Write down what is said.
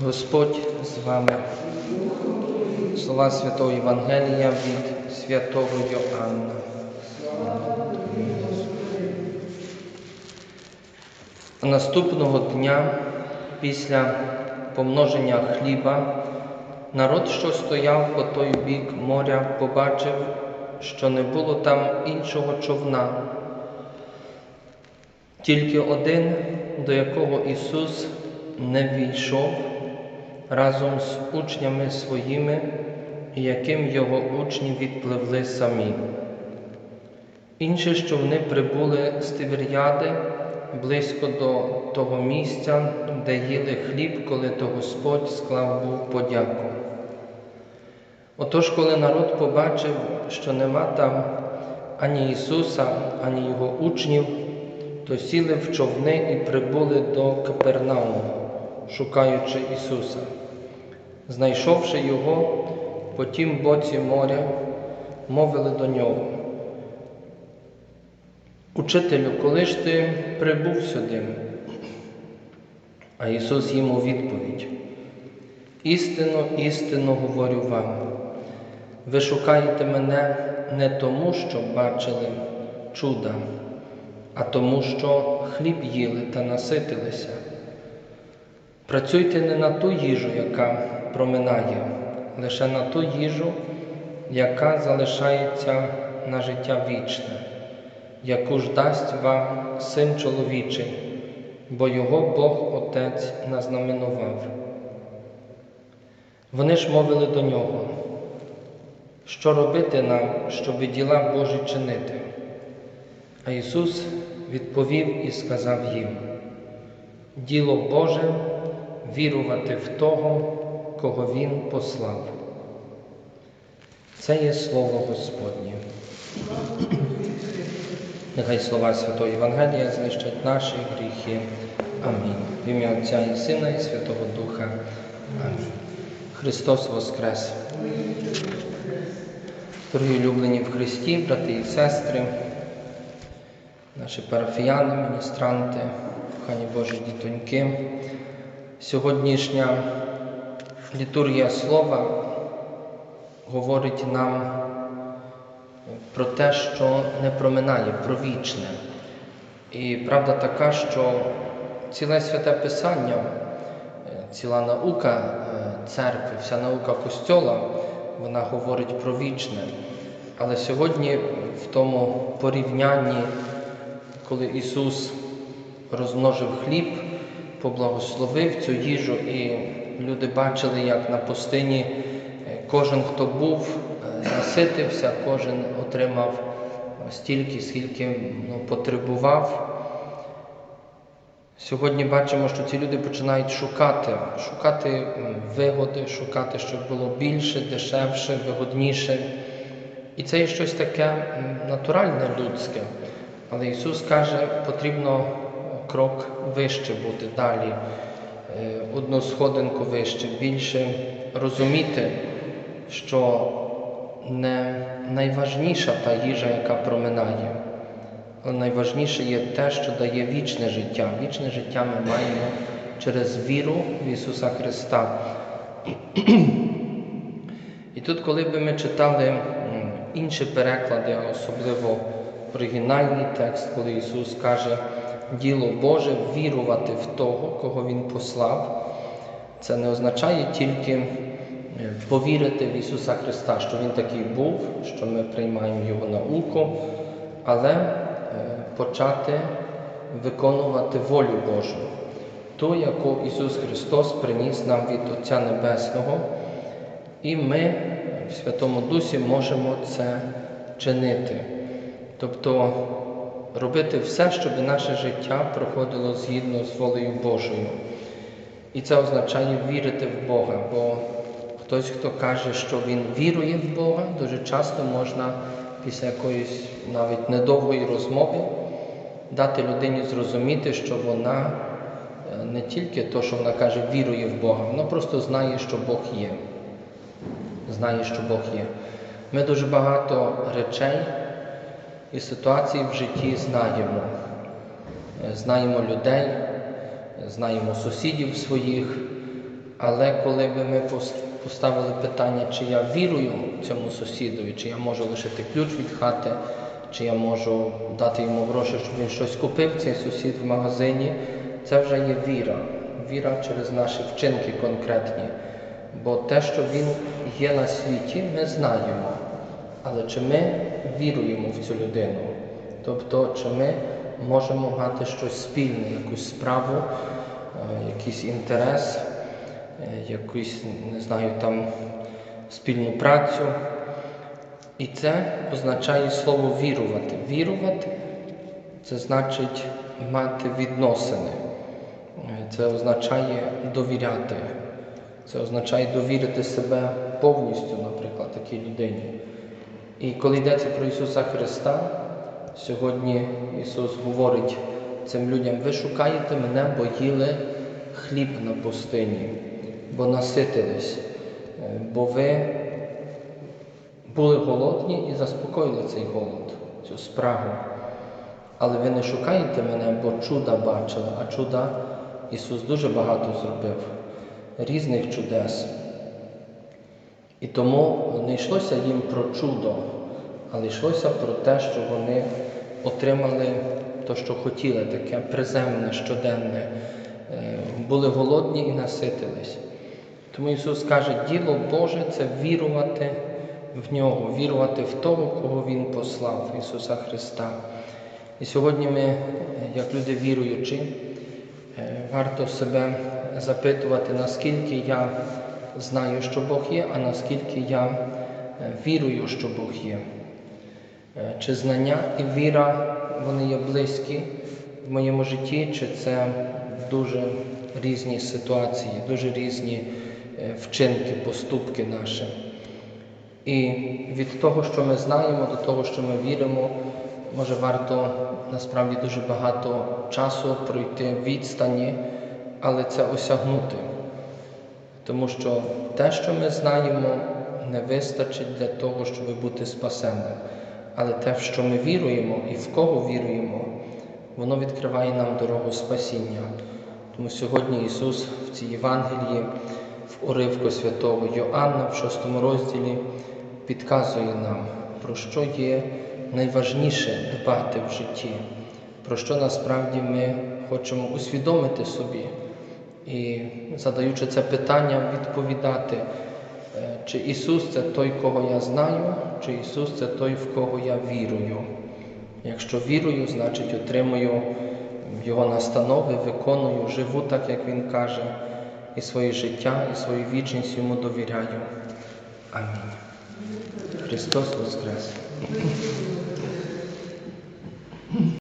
Господь з вами. Слова Святого Євангелія від святого Йоанна. Наступного дня, після помноження хліба, народ, що стояв по той бік моря, побачив, що не було там іншого човна, тільки один, до якого Ісус не війшов разом з учнями своїми, яким його учні відпливли самі. Інші ж човни прибули з Тиверіади близько до того місця, де їли хліб, коли то Господь склав був подяку. Отож, коли народ побачив, що нема там ані Ісуса, ані Його учнів, то сіли в човни і прибули до Капернауму, шукаючи Ісуса. Знайшовши його по тім боці моря, мовили до нього. Учителю, коли ж ти прибув сюди? А Ісус їм у відповідь. Істину, істину говорю вам. Ви шукаєте мене не тому, що бачили чуда, а тому, що хліб їли та наситилися. Працюйте не на ту їжу, яка проминає, лише на ту їжу, яка залишається на життя вічне, яку ж дасть вам син чоловічий, бо його Бог Отець назнаменував. Вони ж мовили до нього, що робити нам, щоб діла Божі чинити. А Ісус відповів і сказав їм: Діло Боже вірувати в того, кого Він послав. Це є Слово Господнє. Нехай слова Святого Євангелія знищать наші гріхи. Амінь. В ім'я Отця і Сина, і Святого Духа. Амінь. Христос Воскрес. Дорогі улюблені в Христі, брати і сестри, наші парафіяни, міністранти, кохані Божі дітоньки. Сьогоднішня літургія слова говорить нам про те, що не проминає, про вічне. І правда така, що ціле святе Писання, е, ціла наука е, церкви, вся наука Костьола, вона говорить про вічне. Але сьогодні в тому порівнянні, коли Ісус розмножив хліб, поблагословив цю їжу, і люди бачили, як на пустині е, кожен, хто був, наситився, кожен отримав стільки, скільки ну, потребував. Сьогодні бачимо, що ці люди починають шукати, шукати вигоди, шукати, щоб було більше, дешевше, вигодніше. І це є щось таке натуральне, людське. Але Ісус каже, потрібно крок вище бути далі, е, одну сходинку вище, більше розуміти, що не найважніша та їжа, яка проминає. Але найважніше є те, що дає вічне життя. Вічне життя ми маємо через віру в Ісуса Христа. І тут, коли би ми читали інші переклади, особливо оригінальний текст, коли Ісус каже, діло Боже вірувати в того, кого Він послав, це не означає тільки повірити в Ісуса Христа, що Він такий був, що ми приймаємо Його науку, але е, почати виконувати волю Божу, ту, яку Ісус Христос приніс нам від Отця Небесного, і ми в Святому Дусі можемо це чинити. Тобто робити все, щоб наше життя проходило згідно з волею Божою. І це означає вірити в Бога, бо хтось, хто каже, що він вірує в Бога, дуже часто можна після якоїсь навіть недовгої розмови дати людині зрозуміти, що вона е, не тільки то, що вона каже, вірує в Бога, вона просто знає, що Бог є. Знає, що Бог є. Ми дуже багато речей і ситуацій в житті знаємо. Е, Знаємо людей, знаємо сусідів своїх, але коли би ми поставили питання, чи я вірую цьому сусідові, чи я можу лишити ключ від хати, чи я можу дати йому гроші, щоб він щось купив, цей сусід в магазині, це вже є віра. Віра через наші вчинки конкретні. Бо те, що він є на світі, ми знаємо. Але чи ми віруємо в цю людину? Тобто, чи ми можемо мати щось спільне, якусь справу, е, якийсь інтерес, якусь, не знаю, там спільну працю. І це означає слово вірувати. Вірувати це значить мати відносини. Е, Це означає довіряти. Це означає довірити себе повністю, наприклад, такій людині. І коли йдеться про Ісуса Христа, сьогодні Ісус говорить цим людям: ви шукаєте мене, бо їли хліб на пустині, бо наситились, е, бо ви були голодні і заспокоїли цей голод, цю спрагу. Але ви не шукаєте мене, бо чуда бачили, а чуда Ісус дуже багато зробив, різних чудес. І тому не йшлося їм про чудо, але йшлося про те, що вони отримали те, що хотіли, таке приземне, щоденне, Е, були голодні і наситились. Тому Ісус каже, діло Боже це вірувати в Нього, вірувати в того, кого Він послав, Ісуса Христа. І сьогодні ми, як люди віруючі, е, варто себе запитувати, наскільки я знаю, що Бог є, а наскільки я е, вірую, що Бог є. Е, Чи знання і віра вони є близькі в моєму житті, чи це дуже різні ситуації, дуже різні вчинки, поступки наші. І від того, що ми знаємо, до того, що ми віримо, може варто насправді дуже багато часу пройти відстані, але це осягнути. Тому що те, що ми знаємо, не вистачить для того, щоб бути спасенним. Але те, в що ми віруємо і в кого віруємо, воно відкриває нам дорогу спасіння. Тому сьогодні Ісус в цій Євангелії, уривку святого Йоанна, в шостому розділі, підказує нам, про що є найважніше дбати в житті, про що насправді ми хочемо усвідомити собі. І задаючи це питання, відповідати, е, чи Ісус це той, кого я знаю, чи Ісус це той, в кого я вірую. Якщо вірую, значить отримую Його настанови, виконую, живу так, як Він каже, і своє життя, і свою вічність йому довіряю. Амінь. Христос Воскрес!